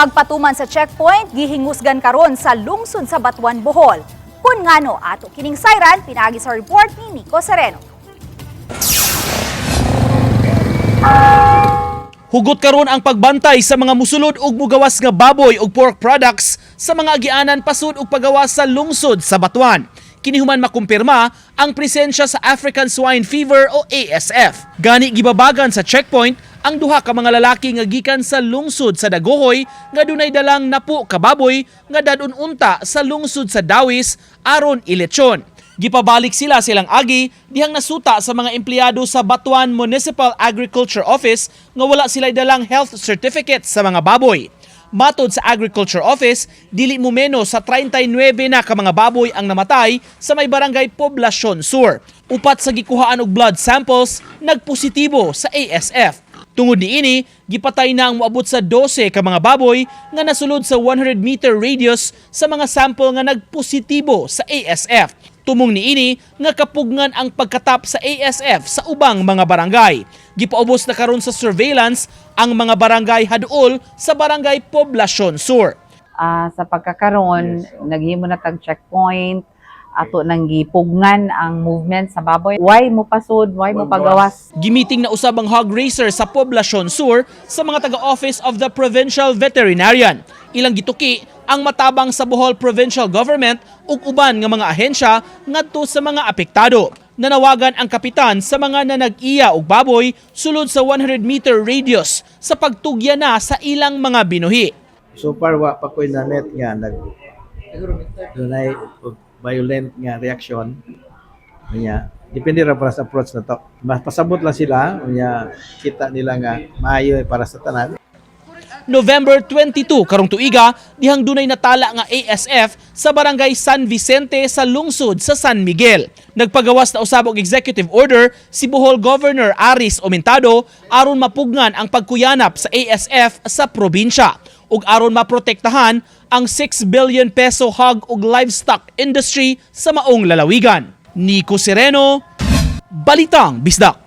Pagpatuman sa checkpoint, gihingusgan karon sa lungsod sa Batuan, Bohol. Kun ngano ato kining sayran pinagi sa report ni Nico Sereno. Hugot karon ang pagbantay sa mga musulod ug mugawas nga baboy ug pork products sa mga agianan pasud ug pagawas sa lungsod sa Batuan. Kini human makumpirma ang presensya sa African Swine Fever o ASF. Gani gibabagan sa checkpoint ang duha ka mga lalaki nga gikan sa lungsod sa Dagohoy nga dunay dalang napo ka baboy nga dadun unta sa lungsod sa Dawis aron ilechon. Gipabalik sila silang agi dihang nasuta sa mga empleyado sa Batuan Municipal Agriculture Office nga wala sila dalang health certificate sa mga baboy. Matod sa Agriculture Office, dili mo meno sa 39 na ka mga baboy ang namatay sa may barangay Poblacion Sur. Upat sa gikuhaan og blood samples nagpositibo sa ASF. Tungod niini, gipatay na ang moabot sa 12 ka mga baboy nga nasulod sa 100 meter radius sa mga sample nga nagpositibo sa ASF. Tumong niini nga kapugngan ang pagkatap sa ASF sa ubang mga barangay. Gipaubos na karon sa surveillance ang mga barangay hadol sa barangay Poblacion Sur. Ah, sa pagkakaroon, naghimo na tag checkpoint, ato nang gipugnan ang movement sa baboy. Why mo pasud, why mo pagawas? Gimiting na usab ang hog racer sa Poblacion Sur sa mga taga-office of the Provincial Veterinarian. Ilang gituki ang matabang sa Bohol Provincial Government ug uban nga mga ahensya ngadto sa mga apektado. Nanawagan ang kapitan sa mga nanag-iya og baboy sulod sa 100 meter radius sa pagtugya na sa ilang mga binuhi. So far, wa pa ko'y na-net nga nag dunay violent nga reaction. Kanya, depende ra para sa approach na to. Pasabot lang sila, kanya kita nila nga maayo para sa tanan. November 22 karong tuiga dihang dunay natala nga ASF sa barangay San Vicente sa lungsod sa San Miguel. Nagpagawas na usab og executive order si Bohol Governor Aris Omentado aron mapugnan ang pagkuyanap sa ASF sa probinsya ug aron maprotektahan ang 6 billion peso hog ug livestock industry sa maong lalawigan. Nico Sereno, Balitang Bisdak.